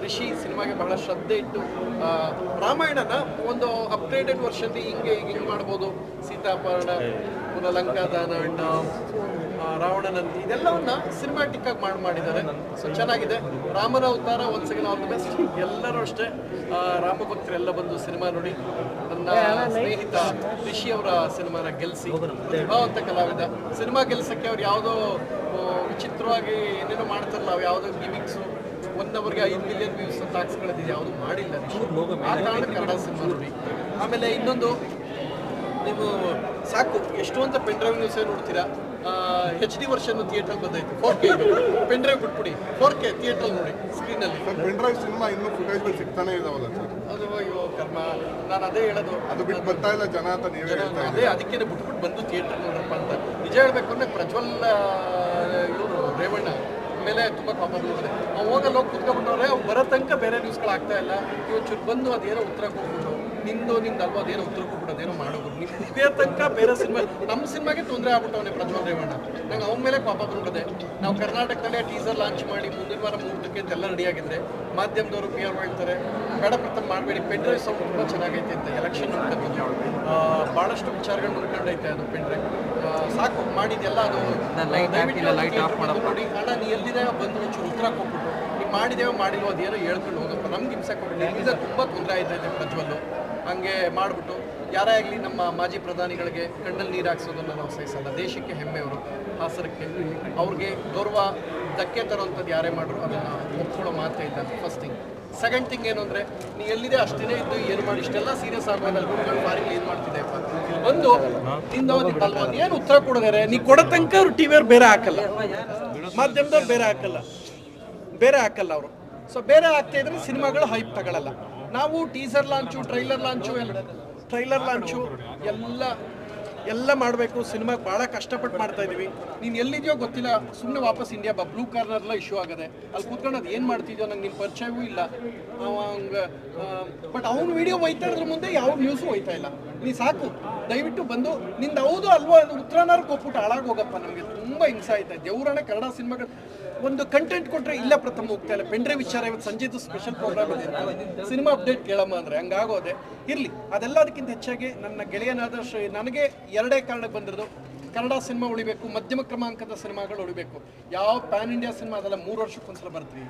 ರಿಷಿ ಸಿನಿಮಾಗೆ ಬಹಳ ಶ್ರದ್ಧೆ ಇಟ್ಟು ರಾಮಾಯಣನ ಒಂದು ಅಪ್ಗ್ರೇಡೆಡ್ ವರ್ಷನ್ ಹಿಂಗೆ ಹಿಂಗೆ ಮಾಡ್ಬೋದು. ಸೀತಾಪರಣ ಪುನಃ ಲಂಕಾದಾನ ರಾವಣನಂದಿ ಇದೆಲ್ಲವನ್ನ ಸಿನಿಮ್ಯಾಟಿಕ್ ಆಗಿ ಮಾಡಿ ಮಾಡಿದ್ದಾರೆ. ಸೊ ಚೆನ್ನಾಗಿದೆ. ರಾಮನ ಅವತಾರ ಒಂದ್ ಸೆಕೆಂಡ್ ಆಲ್ ದ ಬೆಸ್ಟ್ ಎಲ್ಲರೂ ಅಷ್ಟೇ ಆ, ರಾಮ ಭಕ್ತರೆಲ್ಲ ಬಂದು ಸಿನಿಮಾ ನೋಡಿ. ನನ್ನ ಸ್ನೇಹಿತ ಋಷಿ ಅವರ ಸಿನಿಮಾನ ಗೆಲ್ಸಿ. ಪ್ರತಿಭಾವಂತ ಕಲಾವಿದ. ಸಿನಿಮಾ ಗೆಲ್ಸಕ್ಕೆ ಅವ್ರು ಯಾವುದೋ ವಿಚಿತ್ರವಾಗಿ ಏನೇನೋ ಮಾಡ್ತಾರಲ್ಲ ನಾವು ಯಾವುದೋ ಗಿಮಿಕ್ಸು ಒನ್ ಅವರ್ಗೆ ಐದು ಮಿಲಿಯನ್ ವ್ಯೂಸ್ ಅಂತ ಹಾಕ್ಸ್ಕೊಳ್ಳೋದು ಯಾವುದು ಮಾಡಿಲ್ಲ ರಿಷಿ ಆ ಕಾರಣ ಕನ್ನಡ ಸಿನಿಮಾ ನೋಡಿ. ಆಮೇಲೆ ಇನ್ನೊಂದು ನೀವು ಸಾಕು ಎಷ್ಟು ಅಂತ ಪೆನ್ ಡ್ರೈವ್ ನ್ಯೂಸೇ ನೋಡ್ತೀರಾ? ಎಚ್ ಡಿ ವರ್ಷನ್ ಥಿಯೇಟರ್ ಬಂದೈತೆ ಫೋರ್ ಕೆ ಪೆನ್ ಡ್ರೈವ್ ಬಿಟ್ಬಿಡಿ ಫೋರ್ ಕೆ ಥಿಯೇಟರ್ ನೋಡಿ ಸ್ಕ್ರೀನಲ್ಲಿ ಅಲ್ಲಿ. ಪೆನ್ ಡ್ರೈವ್ ಸಿನಿಮಾ ಇನ್ನೂ ಫುಟೇಜ್ಗಳು ಸಿಗ್ತಾನೆ ಇದಾವಲ್ಲ ಸರ್? ಅದು ಅಯ್ಯೋ ಕರ್ಮ ನಾನು ಅದೇ ಹೇಳೋದು. ಅದು ಬಿಟ್ಟು ಬರ್ತಾ ಇಲ್ಲ ಜನ ಅಂತ ನೀವು ಅದೇ ಅದಕ್ಕೆ ಬಿಟ್ಬಿಟ್ಟು ಬಂದು ಥಿಯೇಟರ್ ನೋಡ್ರಪ್ಪ ಅಂತ. ನಿಜ ಹೇಳ್ಬೇಕು ಅಂದ್ರೆ ಪ್ರಜ್ವಲ್ ಇವರು ರೇವಣ್ಣ. ಮೇಲೆ ತುಂಬ ಪ್ರಾಬ್ಲಮ್ ಇದೆ ನಾವು ಕುತ್ಕೊಂಡ್ಬಿಟ್ಟವ್ರೆ ಅವ್ನು ಬರೋ ತನಕ ಬೇರೆ ನ್ಯೂಸ್ಗಳು ಆಗ್ತಾ ಇಲ್ಲ. ಇವತ್ತು ಬಂದು ಅದೇನೋ ಉತ್ತರ ಕೊಟ್ಬಿಟ್ಟು. ನಿಂದು ನಿಂದು ಅಲ್ವಾ ಅದೇನೋ ಉತ್ತರ ಕೊಟ್ಬಿಟ್ಟು ಅದೇನೋ ಮಾಡೋದು ಇದೇ ತನಕ ಬೇರೆ ಸಿನಿಮಾ ನಮ್ಮ ಸಿನಿಮಾಗೆ ತೊಂದರೆ ಆಗ್ಬಿಟ್ಟವನೆ ಪ್ರಜ್ವಲ್ ರೇವಣ್ಣ. ನಂಗೆ ಅವನ ಮೇಲೆ ಪಾಪ ಬಂದ್ಬಿಟ್ಟದೆ ನಾವು ಕರ್ನಾಟಕದಲ್ಲೇ ಟೀಸರ್ ಲಾಂಚ್ ಮಾಡಿ ಮುಂದಿನ ವಾರ ಮುಹೂರ್ತಕ್ಕೆ ಅಂತೆಲ್ಲ ರೆಡಿಯಾಗಿದ್ರೆ ಮಾಧ್ಯಮದವರು ಪಿ ಆರ್ ಹೇಳ್ತಾರೆ ಬೇಡ ಪ್ರಥಮ ಮಾಡಬೇಡಿ. ಪೆಂಡ್ರೈವ್ ಸೌಂಡ್ ತುಂಬ ಚೆನ್ನಾಗೈತೆ ಅಂತ ಎಲೆಕ್ಷನ್ ನೋಡ್ಕೊಂಡು ಭಾಳಷ್ಟು ವಿಚಾರಗಳು ನೋಡ್ಕೊಂಡೈತೆ ಅದು ಪೆಂಡ್ರೈವ್ ಸಾಕು ಮಾಡಿದೆಲ್ಲ ಅದು. ಲೈಟ್ ನೋಡಿ. ಅಣ್ಣ ನೀ ಎಲ್ಲಿದೆ? ಬಂದು ಒಂಚೂರು ಉತ್ತರ ಕೊಟ್ಬಿಟ್ಟು ನೀವು ಮಾಡಿದೇವೋ ಮಾಡಿಲ್ವೋ ಅದೇನೋ ಹೇಳ್ಕೊಂಡು ಹೋಗಪ್ಪ ನಮ್ಗೆ ಹಿಂಸೆ ಕೊಟ್ಟು ಟೀಸರ್ ತುಂಬ ತೊಂದರೆ ಆಯ್ತೈತೆ ಪ್ರಜ್ವಲ್ಲು. ಹಂಗೆ ಮಾಡಿಬಿಟ್ಟು ಯಾರೇ ಆಗಲಿ ನಮ್ಮ ಮಾಜಿ ಪ್ರಧಾನಿಗಳಿಗೆ ಕಣ್ಣಲ್ಲಿ ನೀರು ಹಾಕ್ಸೋದನ್ನು ನಾವು ಸಹಿಸಲ್ಲ. ದೇಶಕ್ಕೆ ಹೆಮ್ಮೆಯವರು ಹಾಸರಕ್ಕೆ ಅವ್ರಿಗೆ ಗೌರವ ಧಕ್ಕೆ ತರೋವಂಥದ್ದು ಯಾರೇ ಮಾಡ್ರು ಅದನ್ನು ಒಪ್ಕೊಳ್ಳೋ ಮಾತೇ ಇಲ್ಲ. ಫಸ್ಟ್ ಥಿಂಗ್ ಸೆಕೆಂಡ್ ಥಿಂಗ್ ಏನು ಅಂದರೆ, ನೀ ಎಲ್ಲಿದೆ ಅಷ್ಟೇ ಇದ್ದು ಏನು ಮಾಡಿ, ಇಷ್ಟೆಲ್ಲ ಸೀರಿಯಸ್ ಆಗೋದಲ್ಲ ಗುರುಗಳು ಬಾರಿಗೆ ಏನು ಮಾಡ್ತಿದ್ದೆಪ್ಪ ಒಂದು ನಿಂದ ಅಲ್ವಾ ಏನು ಉತ್ತರ ಕೊಡೋದಾರೆ ನೀ ಕೊಡೋ ತನಕ ಅವರು ಟಿ ವಿಯವ್ರು ಬೇರೆ ಹಾಕಲ್ಲ. ಮಾಧ್ಯಮದವ್ರು ಬೇರೆ ಹಾಕಲ್ಲ. ಬೇರೆ ಹಾಕಲ್ಲ ಅವರು. ಸೊ ಬೇರೆ ಆಗ್ತಾ ಇದ್ರೆ ಸಿನಿಮಾಗಳು ಹೈಪ್ ತಗೊಳ್ಳಲ್ಲ ನಾವು ಟೀಸರ್ ಲಾಂಚು, ಟ್ರೈಲರ್ ಲಾಂಚು, ಎಲ್ಲ ಟ್ರೈಲರ್ ಲಾಂಚು, ಎಲ್ಲ ಎಲ್ಲ ಮಾಡಬೇಕು. ಸಿನಿಮಾ ಭಾಳ ಕಷ್ಟಪಟ್ಟು ಮಾಡ್ತಾ ಇದ್ದೀವಿ ನೀನು ಎಲ್ಲಿದೆಯೋ ಗೊತ್ತಿಲ್ಲ ಸುಮ್ಮನೆ ವಾಪಸ್ ಇಂಡಿಯಾ ಬಾ ಬ್ಲೂ ಕಾರ್ನರ್ಲ ಇಶ್ಯೂ ಆಗಿದೆ. ಅಲ್ಲಿ ಕೂತ್ಕೊಂಡು ಅದು ಏನು ಮಾಡ್ತಿದ್ಯೋ ನಂಗೆ ನಿನ್ನ ಪರಿಚಯವೂ ಇಲ್ಲ. ಬಟ್ ಅವ್ನ ವಿಡಿಯೋ ಒಯ್ತಾ ಇದ್ರ ಮುಂದೆ ಯಾವ ನ್ಯೂಸು ಒಯ್ತಾ ಇಲ್ಲ. ನೀ ಸಾಕು. ದಯವಿಟ್ಟು ಬಂದು, ನಿಂದು ಹೌದು ಅಲ್ವಾ? ಉತ್ತರನಾರು ಕೊಟ್ಬಿಟ್ಟು ಹಾಳಾಗಿ ಹೋಗಪ್ಪ ನಮಗೆ. ತುಂಬ ಹಿಂಸೆ ಆಯ್ತಾ ದೇವರಾಣೆ ಕನ್ನಡ ಸಿನಿಮಾಗಳು ಒಂದು ಕಂಟೆಂಟ್ ಕೊಟ್ಟರೆ ಇಲ್ಲ ಪ್ರಥಮ ಹೋಗ್ತಾ ಇಲ್ಲ. ಪೆಂಡ್ರೆ ವಿಚಾರ ಇವತ್ತು ಸಂಜೆದು ಸ್ಪೆಷಲ್ ಪ್ರೋಗ್ರಾಮ್ ಇದೆ ಸಿನಿಮಾ ಅಪ್ಡೇಟ್ ಕೇಳಮ್ಮ ಅಂದರೆ ಹಂಗಾಗೋದೆ. ಇರಲಿ ಅದೆಲ್ಲದಕ್ಕಿಂತ ಹೆಚ್ಚಾಗಿ ನನ್ನ ಗೆಳೆಯನಾದ ಶ್ರೀ, ನನಗೆ ಎರಡೇ ಕಾರಣಕ್ಕೆ ಬಂದಿರೋದು. ಕನ್ನಡ ಸಿನಿಮಾ ಉಳಿಬೇಕು, ಮಧ್ಯಮ ಕ್ರಮಾಂಕದ ಸಿನಿಮಾಗಳು ಉಳಿಬೇಕು. ಯಾವ ಪ್ಯಾನ್ ಇಂಡಿಯಾ ಸಿನಿಮಾ ಅದೆಲ್ಲ ಮೂರು ವರ್ಷಕ್ಕೊಂದ್ಸಲ ಬರ್ತೀವಿ.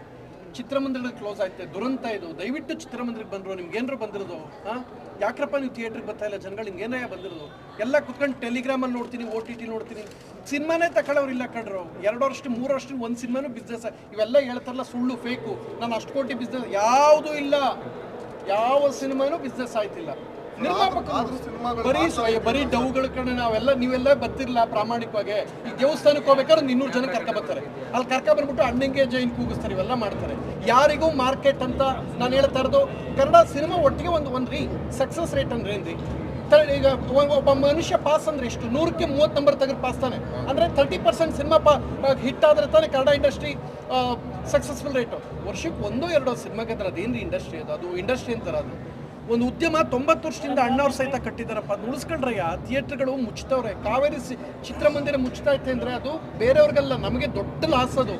ಚಿತ್ರಮಂದಿರದಲ್ಲಿ ಕ್ಲೋಸ್ ಆಯ್ತು. ದುರಂತ ಇದು. ದಯವಿಟ್ಟು ಚಿತ್ರಮಂದಿರಕ್ಕೆ ಬಂದರು. ನಿಮ್ಗೆ ಏನಾರು ಬಂದಿರೋದು? ಹಾಂ? ಯಾಕ್ರಪ್ಪ ನೀವು ಥಿಯೇಟ್ರಿಗೆ ಬರ್ತಾ ಇಲ್ಲ? ಜನಗಳು ನಿಮ್ಗೆ ಏನೇ ಬಂದಿರೋದು? ಎಲ್ಲ ಕುತ್ಕೊಂಡು ಟೆಲಿಗ್ರಾಮಲ್ಲಿ ನೋಡ್ತೀನಿ ಓ ಟಿ ಟಿ ನೋಡ್ತೀನಿ. ಸಿನಿಮಾನೇ ತಗೊಳ್ಳೋರಿಲ್ಲ ಕಣ್ರು. ಎರಡು ವರ್ಷ, ಮೂರು ವರ್ಷ ಒಂದು ಸಿನಿಮಾನು ಬಿಸ್ನೆಸ್ ಇವೆಲ್ಲ ಹೇಳ್ತಾರಲ್ಲ, ಸುಳ್ಳು ಫೇಕು ನಾನು ಅಷ್ಟು ಕೋಟಿ ಬಿಸ್ನೆಸ್ ಯಾವುದೂ ಇಲ್ಲ. ಯಾವ ಸಿನಿಮಾನು ಬಿಸ್ನೆಸ್ ಆಯ್ತಿಲ್ಲ. ಸಿನಿಮಾಗಳು ಬರೀ ಬರೀ ಡೌಗಳ ಕಡೆ ನಾವೆಲ್ಲ ನೀವೆಲ್ಲ ಬರ್ತಿರ್ಲಿಲ್ಲ ಪ್ರಾಮಾಣಿಕವಾಗಿ. ಈ ದೇವಸ್ಥಾನಕ್ಕೆ ಹೋಗ್ಬೇಕಾದ್ರೆ ಇನ್ನೂರು ಜನ ಕರ್ಕ ಬರ್ತಾರೆ. ಅಲ್ಲಿ ಕರ್ಕ ಬಂದ್ಬಿಟ್ಟು ಅಣ್ಣಂಗೆ ಜೈನ್ ಕೂಗಿಸ್ತಾರೆ ಇವೆಲ್ಲ ಮಾಡ್ತಾರೆ. ಯಾರಿಗೂ ಮಾರ್ಕೆಟ್ ಅಂತ ನಾನು ಹೇಳ್ತಾ ಇರೋದು ಕನ್ನಡ ಸಿನಿಮಾ ಒಟ್ಟಿಗೆ ಒಂದು ಒಂದು ರೀ ಸಕ್ಸಸ್ ರೇಟ್ ಅಂದ್ರೆ ಏನ್ರಿ? ಈಗ ಒಬ್ಬ ಮನುಷ್ಯ ಪಾಸ್ ಅಂದ್ರೆ ಎಷ್ಟು? ನೂರಕ್ಕೆ ಮೂವತ್ತು ನಂಬರ್ ತೆಗೆದು ಪಾಸ್ ತಾನೆ. ಅಂದ್ರೆ ತರ್ಟಿ ಪರ್ಸೆಂಟ್ ಸಿನಿಮಾ ಪಾ ಹಿಟ್ ಆದ್ರೆ ತಾನೇ ಕನ್ನಡ ಇಂಡಸ್ಟ್ರಿ ಸಕ್ಸಸ್ಫುಲ್ ರೇಟು ವರ್ಷಕ್ಕೆ ಒಂದೋ ಎರಡೋ ಸಿನಿಮಾಗೆ ಅದ್ರ ಅದೇನ್ರಿ ಇಂಡಸ್ಟ್ರಿ ಅದು? ಅದು ಇಂಡಸ್ಟ್ರಿ ಅಂತಾರೆ ಅದು. ಒಂದು ಉದ್ಯಮ ತೊಂಬತ್ತು ವರ್ಷದಿಂದ ಅಣ್ಣವ್ರು ಸಹಿತ ಕಟ್ಟಿದಾರಪ್ಪ. ಅದು ಉಳಿಸ್ಕೊಂಡ್ರಯ್ಯ ಥಿಯೇಟ್ರ್ಗಳು ಮುಚ್ತವ್ರೆ ಕಾವೇರಿ ಚಿತ್ರಮಂದಿರ ಮುಚ್ತಾ ಇತ್ತು ಅಂದರೆ ಅದು ಬೇರೆಯವ್ರಿಗೆಲ್ಲ ನಮಗೆ ದೊಡ್ಡ ಲಾಸ್ ಅದು.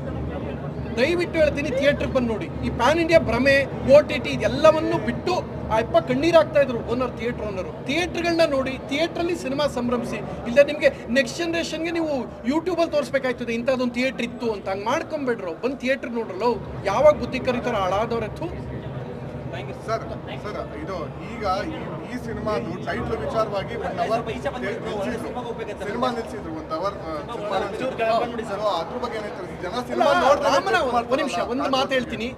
ದಯವಿಟ್ಟು ಹೇಳ್ತೀನಿ ಥಿಯೇಟ್ರಿಗೆ ಬಂದು ನೋಡಿ. ಈ ಪ್ಯಾನ್ ಇಂಡಿಯಾ ಭ್ರಮೆ, ಓ ಟಿ ಟಿ ಇದೆಲ್ಲವನ್ನು ಬಿಟ್ಟು ಆ ಅಪ್ಪ ಕಣ್ಣೀರು ಹಾಕ್ತಾ ಇದ್ರು ಓನರ್, ಥಿಯೇಟ್ರ್ ಓನರು. ಥಿಯೇಟ್ರ್ಗಳನ್ನ ನೋಡಿ ಥಿಯೇಟ್ರಲ್ಲಿ ಸಿನಿಮಾ ಸಂಭ್ರಮಿಸಿ. ಇಲ್ಲ ನಿಮಗೆ ನೆಕ್ಸ್ಟ್ ಜನ್ರೇಷನ್ಗೆ ನೀವು ಯೂಟ್ಯೂಬಲ್ಲಿ ತೋರಿಸ್ಬೇಕಾಯ್ತದೆ, ಇಂಥದ್ದೊಂದು ಥಿಯೇಟ್ರ್ ಇತ್ತು ಅಂತ. ಹಂಗೆ ಮಾಡ್ಕೊಂಬೇಡ್ರು. ಬಂದು ಥಿಯೇಟ್ರ್ ನೋಡ್ರಲ್ಲ? ಯಾವಾಗ ಬುದ್ಧಿ ಕರೀತಾರೋ ಹಾಳಾದವ್ರೆ ಥೂ. ಸರ್ ಸರ್ ಇದು ಈಗ ಈ- ಸಿನಿಮಾದು ಟೈಟ್ಲ್ ವಿಚಾರವಾಗಿ ಒನ್ ಅವರ್ ಸಿನಿಮಾ ನಿಲ್ಸಿದ್ರು ಒನ್ ಅವರ್ ಅದ್ರ ಬಗ್ಗೆ ಏನೈತೆ ಜನ ಸಿನಿಮಾ ರಾಮನ ಒಂದು ನಿಮಿಷ ಒಂದು ಮಾತು ಹೇಳ್ತೀನಿ.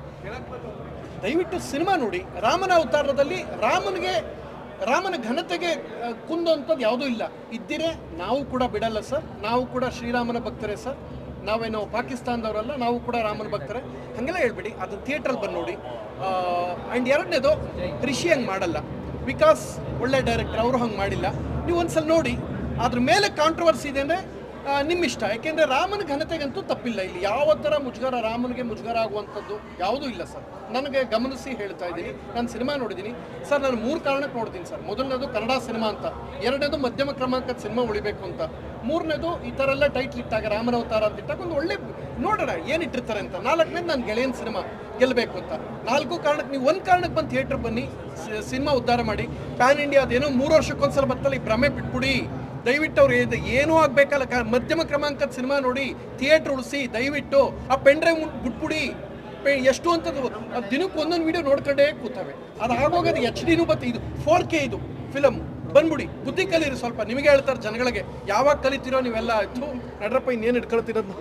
ದಯವಿಟ್ಟು ಸಿನಿಮಾ ನೋಡಿ. ರಾಮನ ಅವತಾರದಲ್ಲಿ ರಾಮನಿಗೆ ರಾಮನ ಘನತೆಗೆ ಕುಂದು ಅಂಥದ್ದು ಯಾವುದೂ ಇಲ್ಲ. ಇದ್ದೀರೇ ನಾವು ಕೂಡ ಬಿಡಲ್ಲ ಸರ್. ನಾವು ಕೂಡ ಶ್ರೀರಾಮನ ಭಕ್ತರೇ ಸರ್. ನಾವೇನೋ ಪಾಕಿಸ್ತಾನದವರಲ್ಲ, ನಾವು ಕೂಡ ರಾಮನ ಭಕ್ತರೆ. ಹಾಗೆಲ್ಲ ಹೇಳ್ಬಿಡಿ, ಅದು ಥಿಯೇಟ್ರಲ್ಲಿ ಬಂದು ನೋಡಿ. ಆ್ಯಂಡ್ ಎರಡನೇದು, ರಿಷಿ ಹಂಗೆ ಮಾಡಲ್ಲ. ವಿಕಾಸ್ ಒಳ್ಳೆ ಡೈರೆಕ್ಟರ್ ಅವರು ಹಂಗೆ ಮಾಡಿಲ್ಲ. ನೀವು ಒಂದ್ಸಲ ನೋಡಿ, ಅದ್ರ ಮೇಲೆ ಕಾಂಟ್ರವರ್ಸಿ ಇದೆ ಅಂದರೆ ಆ, ನಿಮ್ಮ ಇಷ್ಟ ಯಾಕೆಂದರೆ ರಾಮನ ಘನತೆಗಂತೂ ತಪ್ಪಿಲ್ಲ ಇಲ್ಲಿ. ಯಾವ ಥರ ಮುಜುಗರ ರಾಮನಿಗೆ ಮುಜುಗರ ಆಗುವಂಥದ್ದು ಯಾವುದೂ ಇಲ್ಲ ಸರ್. ನನಗೆ ಗಮನಿಸಿ ಹೇಳ್ತಾ ಇದ್ದೀನಿ. ನಾನು ಸಿನಿಮಾ ನೋಡಿದ್ದೀನಿ. ಸರ್ ನಾನು ಮೂರು ಕಾರಣಕ್ಕೆ ನೋಡ್ತೀನಿ ಸರ್. ಮೊದಲನೇದು ಕನ್ನಡ ಸಿನಿಮಾ ಅಂತ. ಎರಡನೇದು ಮಧ್ಯಮ ಕ್ರಮಾಂಕದ ಸಿನಿಮಾ ಉಳಿಬೇಕು ಅಂತ. ಮೂರನೇದು ಈ ಥರ ಎಲ್ಲ ಟೈಟ್ಲ್ ಇಟ್ಟಾಗ ರಾಮನವತಾರ ಅಂತ ಇಟ್ಟಾಗ ಒಂದು ಒಳ್ಳೆ ನೋಡೋಣ ಏನು ಇಟ್ಟಿರ್ತಾರೆ ಅಂತ. ನಾಲ್ಕನೇದು ನಾನು ಗೆಳೆಯನ ಸಿನಿಮಾ ಗೆಲ್ಲಬೇಕು ಅಂತ. ನಾಲ್ಕು ಕಾರಣಕ್ಕೆ ನೀವು ಒಂದು ಕಾರಣಕ್ಕೆ ಬಂದು ಥಿಯೇಟ್ರ್ ಬನ್ನಿ ಸಿನಿಮಾ ಉದ್ಧಾರ ಮಾಡಿ. ಪ್ಯಾನ್ ಇಂಡಿಯಾ ಅದೇನೋ ಮೂರು ವರ್ಷಕ್ಕೊಂದ್ಸಲ ಬರ್ತಲ್ಲ ಈ ಭ್ರಮೆ ಬಿಟ್ಬಿಡಿ. ದಯವಿಟ್ಟು ಅವ್ರು ಇದು ಏನೂ ಆಗಬೇಕಲ್ಲ ಮಧ್ಯಮ ಕ್ರಮಾಂಕದ ಸಿನಿಮಾ ನೋಡಿ, ಥಿಯೇಟ್ರ್ ಉಳಿಸಿ, ದಯವಿಟ್ಟು ಆ ಪೆಂಡ್ರೈವ್ ಬಿಟ್ಬಿಡಿ. ಎಷ್ಟು ಅದ್ ದಿನಕ್ಕೆ ಒಂದೊಂದು ವಿಡಿಯೋ ನೋಡ್ಕೊಂಡೇ ಕೂತವೆ. ಅದು ಆಗೋಗೋದು ಎಚ್ ಡಿನೂ ಬತ್ತೆ ಇದು ಫೋರ್ ಕೆ ಇದು ಫಿಲಮ್ ಬಂದ್ಬಿಡಿ, ಬುದ್ಧಿ ಕಲೀರಿ ಸ್ವಲ್ಪ. ನಿಮಗೆ ಹೇಳ್ತಾರೆ ಜನಗಳಿಗೆ, ಯಾವಾಗ ಕಲಿತೀರೋ ನೀವೆಲ್ಲ ನಡ್ರಪ್ಪ, ಇನ್ನೇನು ಇಟ್ಕೊಳ್ತಿರೋದು.